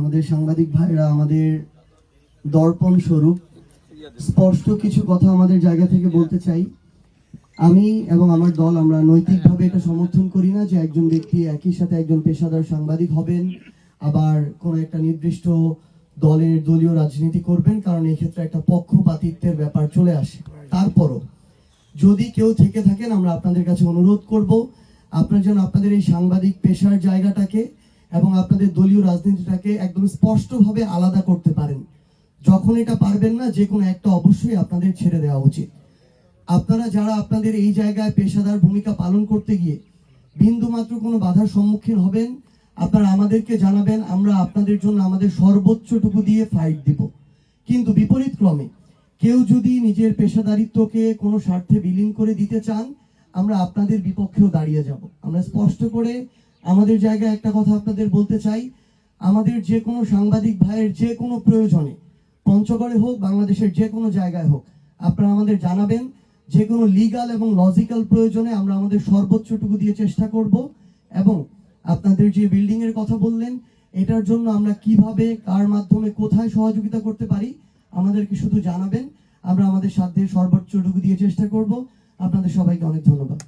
আমাদের সাংবাদিক ভাইরা, আমাদের দর্পণ স্বরূপ, স্পষ্ট কিছু কথা আমাদের জায়গা থেকে বলতে চাই। আমি এবং আমার দল আমরা নৈতিকভাবে এটা সমর্থন করি না যে একজন ব্যক্তি একই সাথে একজন পেশাদার সাংবাদিক হবেন, আবার কোনো একটা নির্দিষ্ট দলের দলীয় রাজনীতি করবেন, কারণ ক্ষেত্রে একটা পক্ষপাতিত্বের ব্যাপার চলে আসে। তারপরও, যদি কেউ থেকে থাকেন, আমরা আপনাদের কাছে অনুরোধ করব, আপনার যেন আপনাদের এই সাংবাদিক পেশার জায়গাটাকে এবং আপনাদের দলীয় রাজনীতিটাকে একদম স্পষ্টভাবে আলাদা করতে পারেন। যখন এটা পারবেন না, যে কোনো একটা অবশ্যই আপনাদের ছেড়ে দেওয়া উচিত। আপনারা যারা আপনাদের এই জায়গায় পেশাদার ভূমিকা পালন করতে গিয়ে বিন্দু মাত্র কোনো বাধার সম্মুখীন হবেন, আপনারা আমাদেরকে জানাবেন, আমরা আপনাদের জন্য আমাদের সর্বোচ্চটুকু দিয়ে ফাইট দিব। কিন্তু বিপরীত ক্রমে কেউ যদি নিজের পেশাদারিত্বকে কোনো স্বার্থে বিলীন করে দিতে চান, আমরা আপনাদের বিপক্ষেও দাঁড়িয়ে যাব। আমরা স্পষ্ট করে আমাদের জায়গায় একটা কথা আপনাদের বলতে চাই। আমাদের যে কোনো সাংবাদিক ভাইয়ের যে কোনো প্রয়োজনে, পঞ্চগড়ে হোক, বাংলাদেশের যে কোনো জায়গায় হোক, আপনারা আমাদের জানাবেন। যে কোনো লিগাল এবং লজিক্যাল প্রয়োজনে আমরা আমাদের সর্বোচ্চটুকু দিয়ে চেষ্টা করব এবং আপনাদের যে বিল্ডিংয়ের কথা বললেন, এটার জন্য আমরা কীভাবে, কার মাধ্যমে, কোথায় সহযোগিতা করতে পারি, আমাদেরকে শুধু জানাবেন। আমরা আমাদের সাধ্যের সর্বোচ্চটুকু দিয়ে চেষ্টা করব। আপনাদের সবাইকে অনেক ধন্যবাদ।